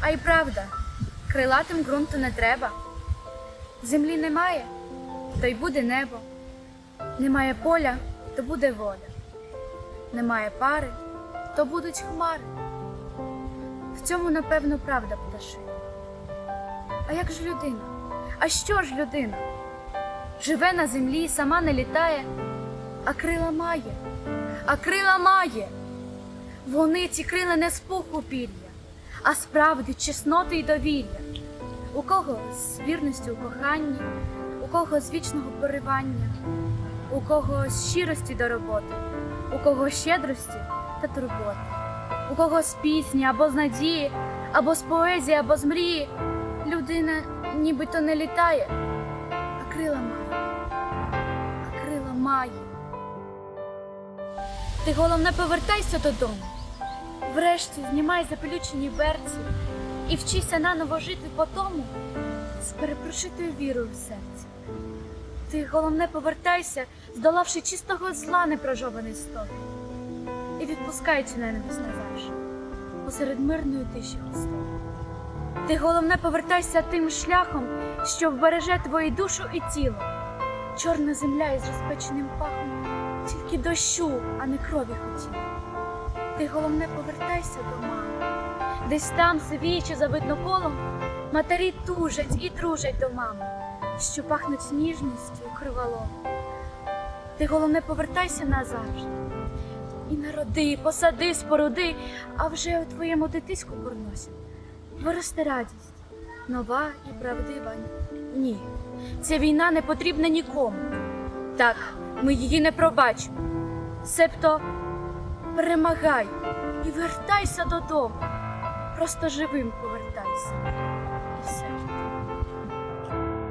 А й правда, крилатим ґрунту не треба. Землі немає, то й буде небо. Немає поля, то буде воля. Немає пари, то будуть хмари. В цьому, напевно, правда пташина. А як ж людина? А що ж людина? Живе на землі, сама не літає, а крила має, а крила має. Вони ці крила не з пуху а справди, чесноти й довір'я. У кого з вірністю у коханні, у кого з вічного поривання, у кого з щирості до роботи, у кого з щедрості та турботи, у кого з пісні або з надії, або з поезії, або з мрії. Людина нібито не літає, а крила має, а крила має. Ти головне повертайся додому. Врешті знімай запелючені берці і вчися наново жити по тому з перепрошитою вірою в серці. Ти головне повертайся, здолавши чистого зла непрожований сток, і відпускай цю ненависть назавжди посеред мирної тиші густої. Ти головне повертайся тим шляхом, що вбереже твою душу і тіло. Чорна земля із розпеченим пахом, тільки дощу, а не крові хотіла. Ти головне повертайся до мами. Десь там, сивіючи за видноколом, матері тужать і дружать до мами, що пахнуть ніжністю і криволом. Ти головне повертайся назавжди. І народи, посади, споруди, а вже у твоєму дитиську порносі виросте радість, нова і правдива. Ні, ця війна не потрібна нікому. Так, ми її не пробачимо. Себто перемагай і вертайся додому. Просто живим повертайся. І все.